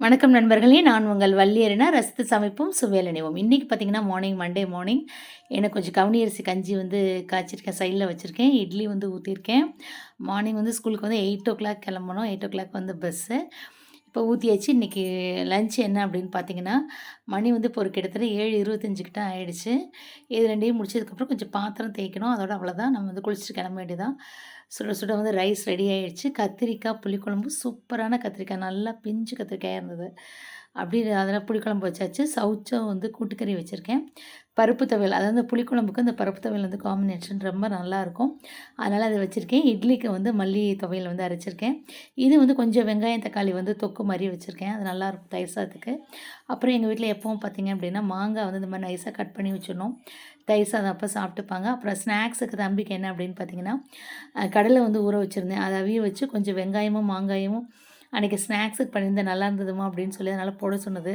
வணக்கம் நண்பர்களே நான் உங்கள் வள்ளியரினா ரசித்து சமைப்போம் சுவையில் நினைவோம். இன்றைக்கி பார்த்தீங்கன்னா மார்னிங் மண்டே மார்னிங் எனக்கு கொஞ்சம் கவுனி அரிசி கஞ்சி வந்து காய்ச்சிருக்கேன் சைடில் வச்சுருக்கேன். இட்லி வந்து ஊற்றிருக்கேன் மார்னிங் வந்து ஸ்கூலுக்கு வந்து எயிட் ஓ கிளாக் கிளம்பணும். எயிட் ஓ கிளாக் வந்து பஸ்ஸு இப்போ ஊற்றியாச்சு இன்றைக்கி லஞ்ச் என்ன அப்படின்னு பார்த்தீங்கன்னா மணி வந்து இப்போ ஒரு கிட்டத்தட்ட ஏழு இருபத்தஞ்சுக்கிட்ட ஆகிடுச்சு இது ரெண்டையும் முடிச்சதுக்கப்புறம் கொஞ்சம் பாத்திரம் தேய்க்கணும். அதோட அவ்வளோதான் நம்ம வந்து குளிச்சுட்டு கிளம்ப வேண்டியதான் சுட சுட வந்து ரைஸ் ரெடி ஆகிடுச்சு கத்திரிக்காய் புளிக்குழம்பு சூப்பரான கத்திரிக்காய். நல்லா பிஞ்சு கத்திரிக்காயாக இருந்தது. அப்படி அதில் புளிக்குழம்பு வச்சாச்சு. சவுச்சம் வந்து கூட்டுக்கறி வச்சுருக்கேன். பருப்பு துவையல் அதாவது புளிக்குழம்புக்கு அந்த பருப்பு துவையல் வந்து காம்பினேஷன் ரொம்ப நல்லாயிருக்கும் அதனால் அதை வச்சுருக்கேன். இட்லிக்கு வந்து மல்லி துவையல் வந்து அரைச்சிருக்கேன். இது வந்து கொஞ்சம் வெங்காயம் தக்காளி வந்து தொக்கு மாதிரி வச்சுருக்கேன். அது நல்லாயிருக்கும் தயிர் சாதத்துக்கு அப்புறம் எங்கள் வீட்டில் எப்பவும் பார்த்திங்க அப்படின்னா மாங்காய் வந்து இந்த மாதிரி நைஸாக கட் பண்ணி வச்சிடணும். தயிர் சாதம் அப்போ சாப்பிட்டுப்பாங்க. அப்புறம் ஸ்நாக்ஸுக்கு தம்பிக்கு என்ன அப்படின்னு பார்த்தீங்கன்னா கடலை வந்து ஊற வச்சுருந்தேன். அதை அவிய வச்சு கொஞ்சம் வெங்காயமும் மாங்காயமும் அன்றைக்கி ஸ்நாக்ஸுக்கு பண்ணியிருந்தேன் நல்லா இருந்ததுமா அப்படின்னு சொல்லி அதனால் போட சொன்னது.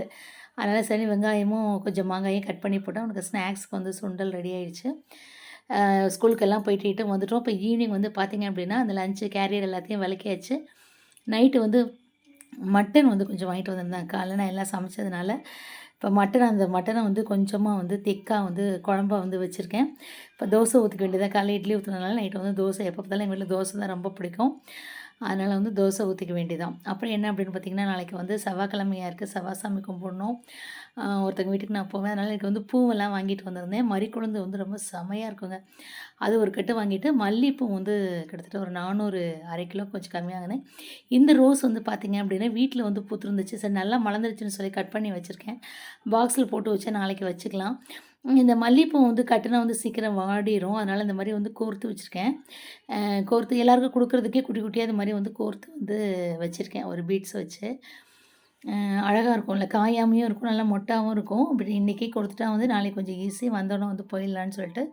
அதனால் சரி வெங்காயமும் கொஞ்சம் மாங்காயும் கட் பண்ணி போட்டேன். உனக்கு ஸ்நாக்ஸ்க்கு வந்து சுண்டல் ரெடி ஆகிடுச்சு ஸ்கூலுக்கெல்லாம் போயிட்டு வந்துட்டோம். இப்போ ஈவினிங் வந்து பார்த்திங்க அப்படின்னா அந்த லஞ்சு கேரியர் எல்லாத்தையும் விளக்கியாச்சு. நைட்டு வந்து மட்டன் வந்து கொஞ்சம் வாங்கிட்டு வந்திருந்தேன். காலைல நான் எல்லாம் சமைச்சதுனால. இப்போ மட்டன் அந்த மட்டனை வந்து கொஞ்சமாக வந்து திக்காக வந்து குழம்பா வந்து வச்சுருக்கேன். இப்போ தோசை ஊற்றிக்க வேண்டியதாக காலையில் இட்லி ஊற்றுனதுனால நைட்டு வந்து தோசை. எப்போ பார்த்தாலும் எங்கள் வீட்டில் தோசை தான் ரொம்ப பிடிக்கும். அதனால் வந்து தோசை ஊற்றிக்க வேண்டியதான் அப்புறம் என்ன அப்படின்னு பார்த்திங்கன்னா நாளைக்கு வந்து செவ்வாய்க்கிழமையாக இருக்குது செவ்வாய் சாமி கும்பிடணும் ஒருத்தங்க வீட்டுக்கு நான் போவேன். அதனால் எனக்கு வந்து பூவெல்லாம் வாங்கிட்டு வந்திருந்தேன். மறிக்குழந்து வந்து ரொம்ப செமையாக இருக்குங்க. அது ஒரு கட்டு வாங்கிட்டு மல்லிப்பூ வந்து கிட்டத்தட்ட ஒரு நானூறு அரை கிலோ கொஞ்சம் கம்மியாகினேன் இந்த ரோஸ் வந்து பார்த்திங்க அப்படின்னா வீட்டில் வந்து பூத்துருந்துச்சு. சரி நல்லா மலர்ந்துருச்சுன்னு சொல்லி கட் பண்ணி வச்சுருக்கேன். பாக்ஸில் போட்டு வச்சா நாளைக்கு வச்சுக்கலாம். இந்த மல்லிகைப்பூ வந்து கட்டினா வந்து சீக்கிரம் வாடிடும் அதனால் இந்த மாதிரி வந்து கோர்த்து வச்சுருக்கேன். கோர்த்து எல்லாருக்கும் கொடுக்குறதுக்கே குட்டி குட்டியாக இந்த மாதிரி வந்து கோர்த்து வந்து வச்சுருக்கேன். ஒரு பீட்ஸ் வச்சு. அழகாக இருக்கும்ல. காயாமையும் இருக்கும். நல்லா மொட்டாகவும் இருக்கும். அப்படி இன்றைக்கி கொடுத்துட்டா வந்து நாளைக்கு கொஞ்சம் ஈஸி. வந்தோடனே வந்து போயிடலான்னு சொல்லிட்டு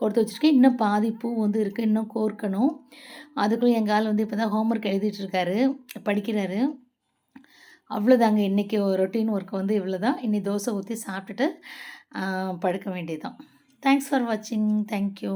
கொடுத்து வச்சுருக்கேன். இன்னும் பாதி பூ வந்து இருக்குது இன்னும் கோர்க்கணும். அதுக்குள்ளே எங்கள் ஆள் வந்து இப்போ தான் ஹோம்ஒர்க் எழுதிட்டுருக்காரு படிக்கிறாரு. அவ்வளோதாங்க. இன்றைக்கி ரொட்டீன் ஒர்க் வந்து இவ்வளோ தான் இன்றைக்கி தோசை ஊற்றி சாப்பிட்டுட்டு படுக்க வேண்டியதுதான். தேங்க்ஸ் ஃபார் வாட்சிங் தேங்க்யூ